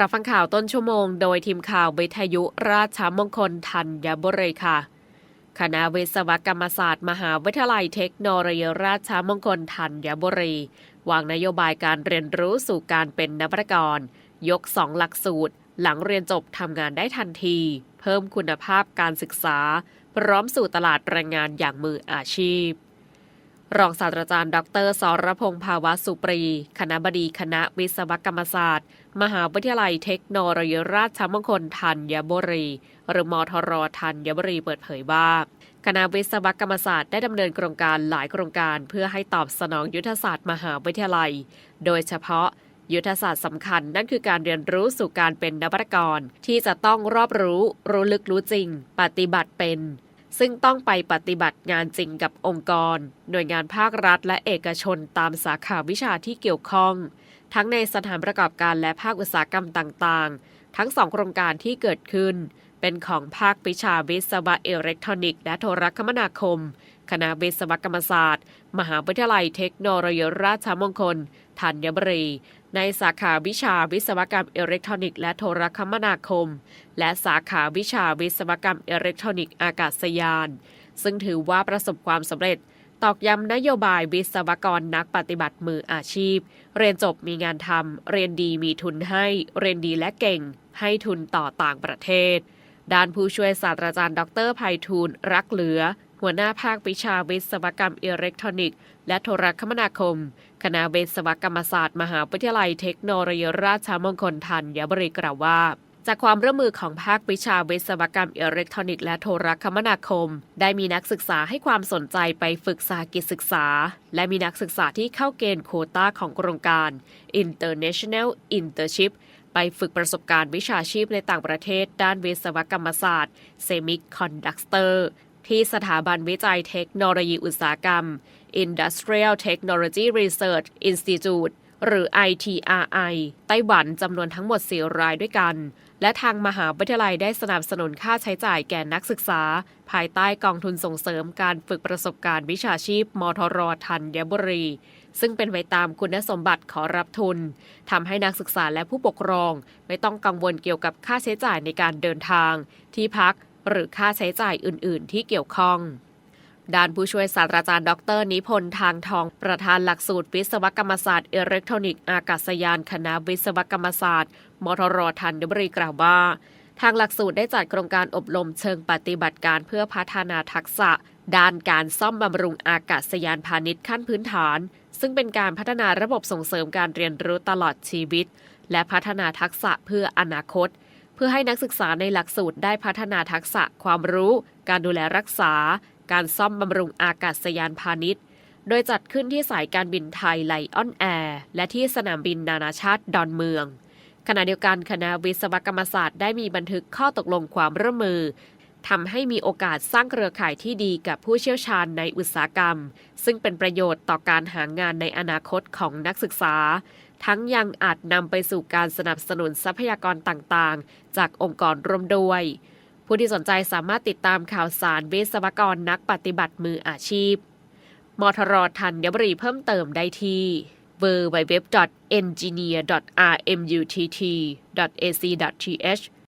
รับฟังข่าวต้นชั่วโมงโดยทีมข่าววิทยุราชมงคลธัญบุรีค่ะ คณะวิศวกรรมศาสตร์ มหาวิทยาลัยเทคโนโลยีราชมงคลธัญบุรี วางนโยบายการเรียนรู้สู่การเป็นนักวิกร ยกสองหลักสูตร หลังเรียนจบทำงานได้ทันที เพิ่มคุณภาพการศึกษา พร้อมสู่ตลาดแรงงานอย่างมืออาชีพ รองศาสตราจารย์ ดรสรพงษ์ภาวะสุปรี คณะบดีคณะวิศวกรรมศาสตร์ มหาวิทยาลัยเทคโนโลยีราชมงคลธัญบุรี หรือมทรธัญบุรีเปิดเผยว่า คณะวิศวกรรมศาสตร์ได้ดำเนินโครงการหลายโครงการ เพื่อให้ตอบสนองยุทธศาสตร์มหาวิทยาลัย โดยเฉพาะยุทธศาสตร์สำคัญนั่นคือการเรียนรู้สู่การเป็นนวัตกร ที่จะต้องรอบรู้ รู้ลึกรู้จริง ปฏิบัติเป็น ซึ่งต้องไปปฏิบัติงานจริงกับองค์กร หน่วยงานภาครัฐและเอกชนตามสาขาวิชาที่เกี่ยวข้อง ทั้งในสถานประกอบการและภาคอุตสาหกรรมต่างๆ ทั้งสองโครงการที่เกิดขึ้น เป็นของภาควิชาวิศวะอิเล็กทรอนิกส์และโทรคมนาคม คณะวิศวกรรมศาสตร์ มหาวิทยาลัยเทคโนโลยีราชมงคลธัญบุรี ในสาขาวิชาวิศวกรรมอิเล็กทรอนิกส์และโทรคมนาคม และสาขาวิชาวิศวกรรมอิเล็กทรอนิกส์อากาศยาน ซึ่งถือว่าประสบความสำเร็จ ตอกย้ำนโยบายวิศวกรนักปฏิบัติมืออาชีพ เรียนจบมีงานทำเรียนดีมีทุนให้ เรียนดีและเก่ง ให้ทุนต่อต่างประเทศ ด้านผู้ช่วยศาสตราจารย์ ดรไพฑูรย์รักเหลือ หัวหน้าภาควิชาวิศวกรรมอิเล็กทรอนิกส์ และโทรคมนาคม คณะวิศวกรรมศาสตร์ มหาวิทยาลัยเทคโนโลยีราชมงคลธัญบุรีกล่าวว่าจากความร่วมมือของภาควิชาวิศวกรรมอิเล็กทรอนิกส์และโทรคมนาคม ได้มีนักศึกษาให้ความสนใจไปฝึกสาหกิจศึกษา และมีนักศึกษาที่เข้าเกณฑ์โควต้าของโครงการ International Internship ไปฝึกประสบการณ์วิชาชีพในต่างประเทศ ด้านวิศวกรรมศาสตร์ Semiconductor ที่สถาบันวิจัยเทคโนโลยีอุตสาหกรรม Industrial Technology Research Institute หรือ ITRI ไต้หวันจำนวนทั้งหมด 4 รายด้วยกัน และทางมหาวิทยาลัยได้สนับสนุนค่าใช้จ่ายแก่นักศึกษา ภายใต้กองทุนส่งเสริมการฝึกประสบการณ์วิชาชีพ มทรธัญบุรี ซึ่งเป็นไปตามคุณสมบัติขอรับทุนทำให้นักศึกษาและผู้ปกครอง ไม่ต้องกังวลเกี่ยวกับค่าใช้จ่ายในการเดินทาง ที่พัก หรือค่าใช้จ่ายอื่น ๆ ที่เกี่ยวข้องด้านผู้ช่วยศาสตราจารย์ดรนิพนธ์ทางทอง ประธานหลักสูตรวิศวกรรมศาสตร์อิเล็กทรอนิกส์อากาศยานคณะวิศวกรรมศาสตร์ มทรธัญบุรีกล่าวว่า ทางหลักสูตรได้จัดโครงการอบรมเชิงปฏิบัติการเพื่อพัฒนาทักษะ ด้านการซ่อมบำรุงอากาศยานพาณิชย์ขั้นพื้นฐาน ซึ่งเป็นการพัฒนาระบบส่งเสริมการเรียนรู้ตลอดชีวิต และพัฒนาทักษะเพื่ออนาคต เพื่อให้นักศึกษาในหลักสูตรได้พัฒนาทักษะความรู้ การดูแลรักษา การซ่อมบำรุงอากาศยานพาณิชย์ โดยจัดขึ้นที่สายการบินไทยไลออนแอร์และที่สนามบินนานาชาติดอนเมืองขณะเดียวกันคณะวิศวกรรมศาสตร์ได้มีบันทึกข้อตกลงความร่วมมือ ทำให้มีโอกาสสร้างเครือข่ายที่ดีกับผู้เชี่ยวชาญในอุตสาหกรรม ซึ่งเป็นประโยชน์ต่อการหางานในอนาคตของนักศึกษา ทั้งยังอาจนำไปสู่การสนับสนุนทรัพยากรต่างๆ จากองค์กรร่วมด้วย ผู้ที่สนใจสามารถติดตามข่าวสารวิศวกรนักปฏิบัติมืออาชีพ มทรทัญบุรีเพิ่มเติมได้ที่ www.engineer.rmutt.ac.th